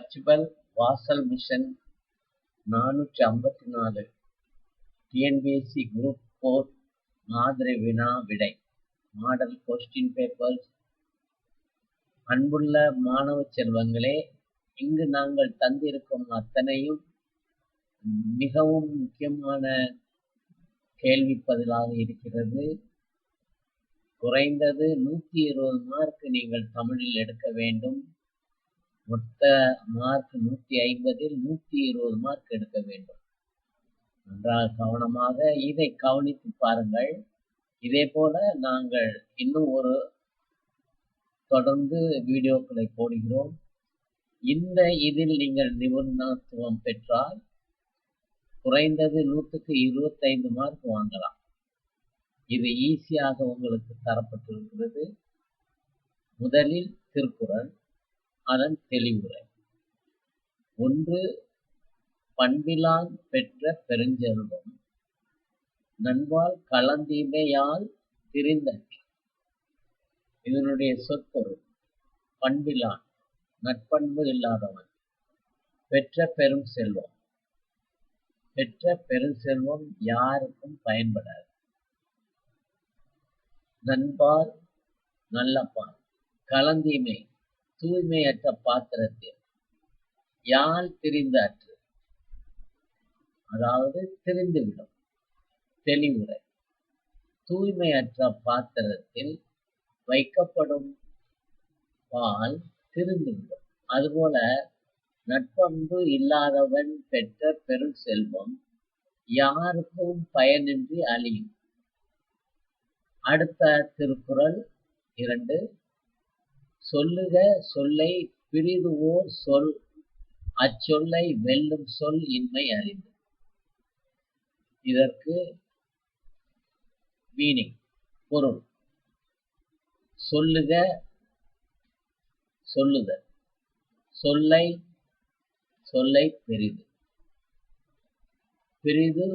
சர்ச்சுவல் வாசல் மிஷன் நானூற்றி ஐம்பத்தி நாலு. டிஎன்பிஎஸ்சி குரூப் ஃபோர் மாதிரி வினா விடை மாடல் கொஸ்டின் பேப்பர்ஸ் அன்புள்ள மாணவ செல்வங்களே இங்கு நாங்கள் தந்திருக்கும் அத்தனையும் மிகவும் முக்கியமான கேள்வி பதிலாக இருக்கிறது. குறைந்தது நூற்றி இருபது மார்க் நீங்கள் தமிழில் எடுக்க வேண்டும். மொத்த மார்க் நூற்றி ஐம்பதில் நூற்றி இருபது மார்க் எடுக்க வேண்டும். நன்றாக கவனமாக இதை கவனித்து பாருங்கள். இதே போல நாங்கள் இன்னும் ஒரு தொடர்ந்து வீடியோக்களை போடுகிறோம். இந்த இதில் நீங்கள் நிபுணத்துவம் பெற்றால் குறைந்தது நூற்றுக்கு இருபத்தைந்து மார்க் வாங்கலாம். இது ஈஸியாக உங்களுக்கு தரப்பட்டிருக்கிறது. முதலில் திருக்குறள். அதன் தெளிவுரை. ஒன்று பண்பிலான் பெற்ற பெருஞ்செல்வம் நண்பால் கலந்தீமையால் திரிந்த இதனுடைய சொற்பொருள் பண்பிலான் நட்பண்பு இல்லாதவன் பெற்ற பெரும் செல்வம். பெற்ற பெருஞ்செல்வம் யாருக்கும் பயன்படாது. நண்பால் நல்லப்பால் கலந்தீமை தூய்மையற்ற பாத்திரத்தில். யாழ் திரிந்தாற்று அதாவது திரிந்துவிடும். தெளிவுரை. தூய்மையற்ற பாத்திரத்தில் வைக்கப்படும் பால் திருந்துவிடும். அதுபோல நட்பண்பு இல்லாதவன் பெற்ற பெரும் செல்வம் யாருக்கும் பயனின்றி அழியும். அடுத்த திருக்குறள் இரண்டு. சொல்லுக சொல்லை பிரிதுவோர் சொல். அச்சொல்லை வெல்லும் சொல் இன்மை அறிந்து. இதற்கு மீனிங் பொருள். சொல்லுக சொல்லுதல். சொல்லை சொல்லை பெரிது பிரிது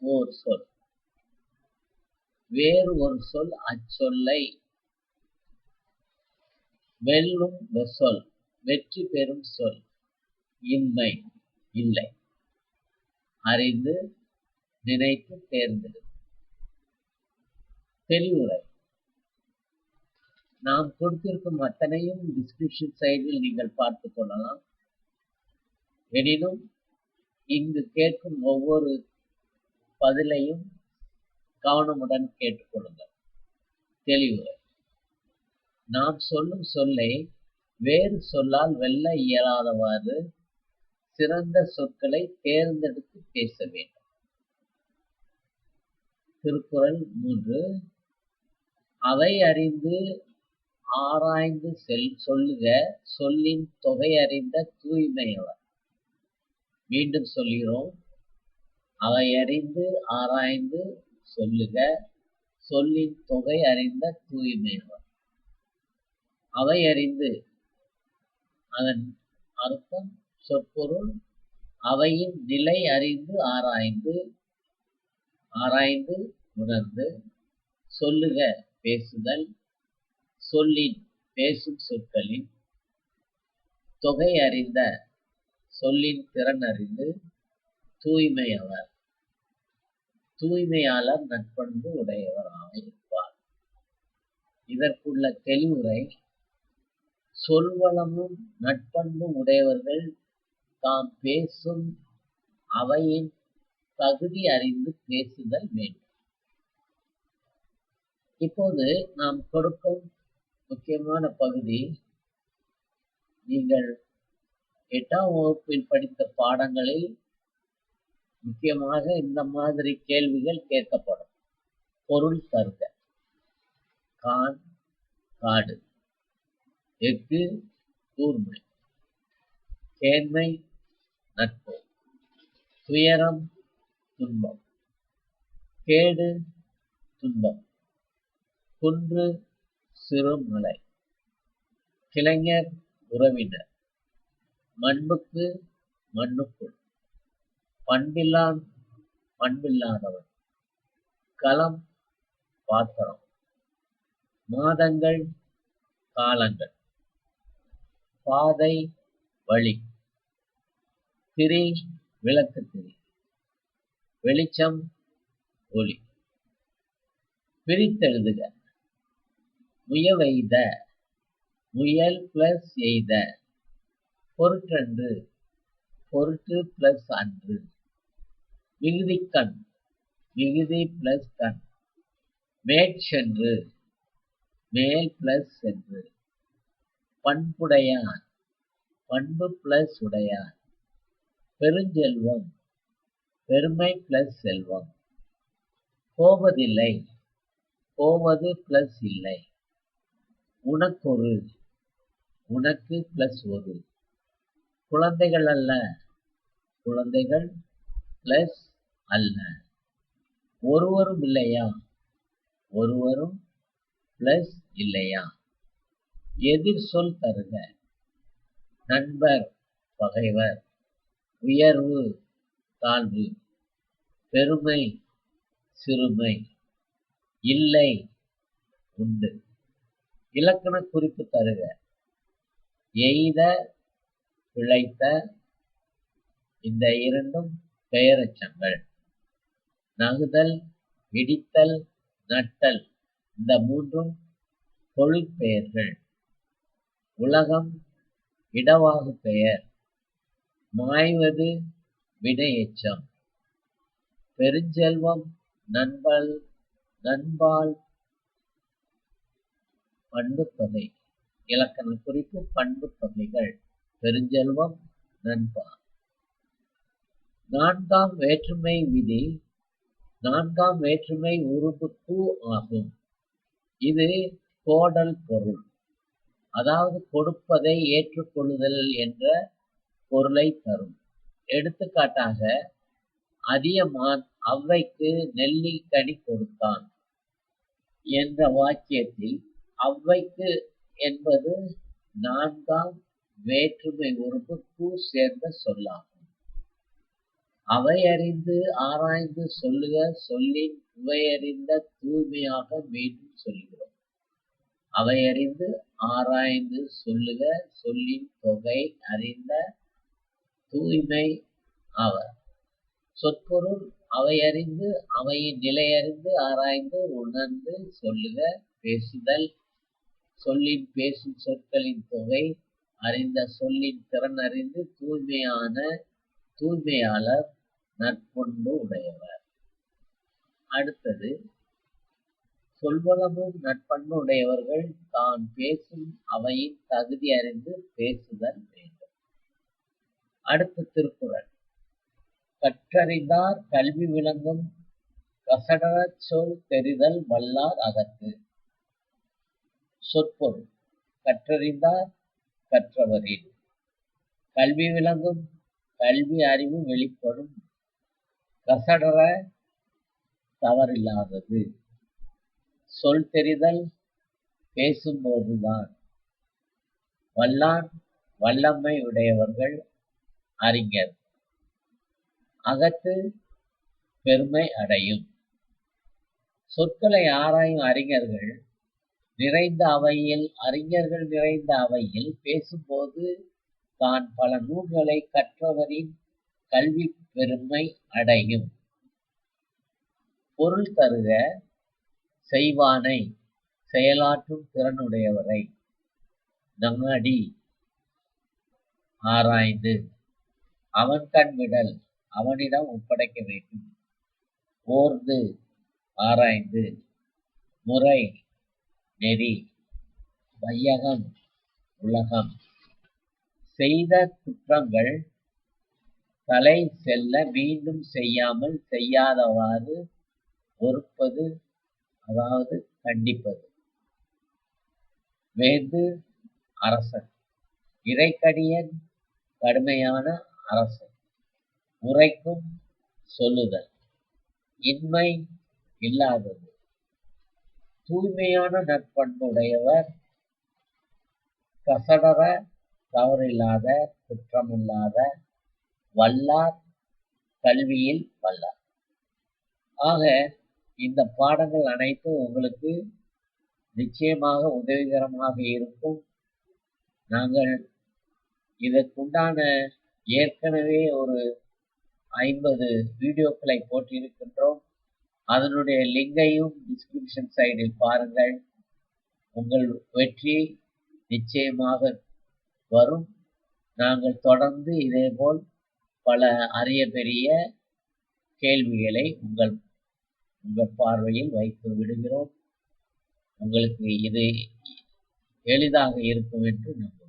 ஓர் சொல். வேறு ஒரு சொல் அச்சொல்லை வெல்லும் சொல் வெற்றி பெறும் சொல் இன்மை இல்லை. அறிந்து நினைத்து தேர்ந்தெடு. தெளிவுரை நாம் கொடுத்திருக்கும் அத்தனையும் டிஸ்கிரிப்ஷன் சைடில் நீங்கள் பார்த்து கொள்ளலாம். எனினும் இங்கு கேட்கும் ஒவ்வொரு பதிலையும் கவனமுடன் கேட்டுக்கொள்ளுங்கள் தெளிவுரை. நாம் சொல்லும் சொல்லை வேறு சொல்லால் வெல்ல இயலாதவாறு சிறந்த சொற்களை தேர்ந்தெடுத்து பேச வேண்டும். திருக்குறள் மூன்று அவை அறிந்து ஆராய்ந்து செல் சொல்லுக சொல்லின் தொகை அறிந்த தூய்மையவர். மீண்டும் சொல்கிறோம் அவை அறிந்து ஆராய்ந்து சொல்லுக சொல்லின் தொகை அறிந்த தூய்மையவர். அவை அறிந்து அதன் அர்த்தம் சொற்பொருள் அவையின் நிலை அறிந்து ஆராய்ந்து ஆராய்ந்து உணர்ந்து சொல்லுக பேசுதல் சொல்லின் பேசும் சொற்களின் தொகை அறிந்த சொல்லின் திறன் அறிந்து தூய்மையவர் தூய்மையாளர் நட்பண்பு உடையவராக இருப்பார். இதற்குள்ள தெளிவுரை சொல்வளமும் நட்பண்பும் உடையவர்கள் தாம் பேசும் அவையின் தகுதி அறிந்து பேசுதல் வேண்டும். இப்போது நாம் கொடுக்கும் முக்கியமான பகுதி நீங்கள் எட்டாம் வகுப்பில் படித்த பாடங்களில் முக்கியமாக இந்த மாதிரி கேள்விகள் கேட்கப்படும். பொருள் தருக கான் காடு. எஃகு கூர்மை. கேண்மை நட்பு. துயரம் துன்பம். கேடு துன்பம். குன்று சிறுமலை கிளைஞர் உறவினர். மண்புக்கு மண்ணுக்குள். பண்பில்லான் பண்பில்லாதவன். களம் பாத்திரம். மாதங்கள் காலங்கள். பாதை வழி. திரி விளக்கு திரி. வெளிச்சம் ஒளி. பிரித்தெழுதுக. முயவெய்த முயல் பிளஸ் எய்த. பொருட்டன்று. பொருட்டு பிளஸ் அன்று. மிகுதிக்கண் மிகுதி பிளஸ் கண். மேற்சென்று. மேல் பிளஸ் சென்று. பண்புடையான். பண்பு பிளஸ் உடையான். பெருஞ்செல்வம் பெருமை பிளஸ் செல்வம். போவதில்லை. போவது பிளஸ் இல்லை. உனக்கொரு உனக்கு பிளஸ் ஒரு. குழந்தைகள் அல்ல. குழந்தைகள் பிளஸ் அல்ல. ஒருவரும் இல்லையா? ஒருவரும் பிளஸ் இல்லையா? எதிர் சொல் தருக. நண்பர் பகைவர் உயர்வு தாழ்வு பெருமை சிறுமை இல்லை உண்டு. இலக்கண குறிப்பு தருக. எய்த பிழைத்த இந்த இரண்டும் பெயரச்சங்கள். நகுதல் இடித்தல் நட்டல் இந்த மூன்றும் தொழிற்பெயர்கள். உலகம் இடவாகு பெயர். மாய்வது வினையெச்சம். பெருஞ்செல்வம் நண்பல் நண்பால் பண்புத்தொகை இலக்கண குறிப்பு பண்புத்தொகைகள் பெருஞ்செல்வம் நண்பா. நான்காம் வேற்றுமை விதி. நான்காம் வேற்றுமை உறுப்பு கூ ஆகும். இது கோடல் பொருள். அதாவது கொடுப்பதை ஏற்றுக்கொள்ளுதல் என்ற பொருளை தரும். எடுத்துக்காட்டாக அதியமான் அவ்வைக்கு நெல்லிக்கனி கொடுத்தான் என்ற வாக்கியத்தில் அவ்வைக்கு என்பது நான்காம் வேற்றுமை உறுப்பு சேர்ந்த சொல்லாகும். அவை அறிந்து ஆராய்ந்து சொல்லுக சொல்லின் உவையறிந்த தூய்மையாக மீண்டும் சொல்கிறோம். அவை அறிந்து ஆராய்ந்து சொல்லுக சொல்லின் தொகை அறிந்த தூய்மை அவர் சொற்பொருள் அவை அறிந்து அவையின் நிலையறிந்து ஆராய்ந்து உணர்ந்து சொல்லுக பேசுதல் சொல்லின் பேசும் சொற்களின் தொகை அறிந்த சொல்லின் திறன் அறிந்து தூய்மையான தூய்மையாளர் நற்பண்பு உடையவர். அடுத்தது சொல்வளவும் நற்பண்பு உடையவர்கள் தான் பேசும் அவையின் தகுதி அறிந்து பேசுதல் வேண்டும். அடுத்த திருக்குறள். கற்றறிந்தார் கல்வி விளங்கும் கசடரச் சொல் தெரிதல் வல்லார் அகத்து. சொற்பொருள். கற்றறிந்தார் கற்றவரின் கல்வி விளங்கும் கல்வி அறிவு வெளிப்படும். கசடர தவறில்லாதது. சொல் தெரிதல் பேசும்போதுதான் வல்லான் வல்லமை உடையவர்கள் அறிஞர். அகத்து பெருமை அடையும். சொற்களை ஆராயும் அறிஞர்கள் நிறைந்த அவையில் அறிஞர்கள் நிறைந்த அவையில் பேசும்போது தான் பல நூல்களை கற்றவரின் கல்வி பெருமை அடையும். பொருள் தருக செய்வானை செயலாற்றும் திறனுடையவரை. நம்மடி ஆராய்ந்து அவன் கண்விடல் அவனிடம் ஒப்படைக்க வேண்டும். ஓர்ந்து ஆராய்ந்து முறை நெறி வையகம் உலகம். செய்த குற்றங்கள் தலை செல்ல மீண்டும் செய்யாமல் செய்யாதவாறு பொறுப்பது அதாவது கண்டிப்பது. வேந்து அரசன். இறைக்கடியன் கடுமையான அரசன். உரைக்கும் சொல்லுதல். இன்மை இல்லாதது. தூய்மையான நற்பண்புடையவர். கசடர தவறில்லாத குற்றமில்லாத வல்லார் கல்வியில் வல்லார். ஆக இந்த பாடங்கள் அனைத்தும் உங்களுக்கு நிச்சயமாக உதவிகரமாக இருக்கும். நாங்கள் இதற்குண்டான ஏற்கனவே ஒரு ஐம்பது வீடியோக்களை போட்டிருக்கின்றோம். அதனுடைய லிங்கையும் டிஸ்கிரிப்ஷன் சைடில் பாருங்கள். உங்கள் வெற்றி நிச்சயமாக வரும். நாங்கள் தொடர்ந்து இதேபோல் பல அரிய பெரிய கேள்விகளை உங்கள் உங்கள் பார்வையில் வைத்து விடுகிறோம். உங்களுக்கு இது எளிதாக இருக்கும் என்று நம்புகிறேன்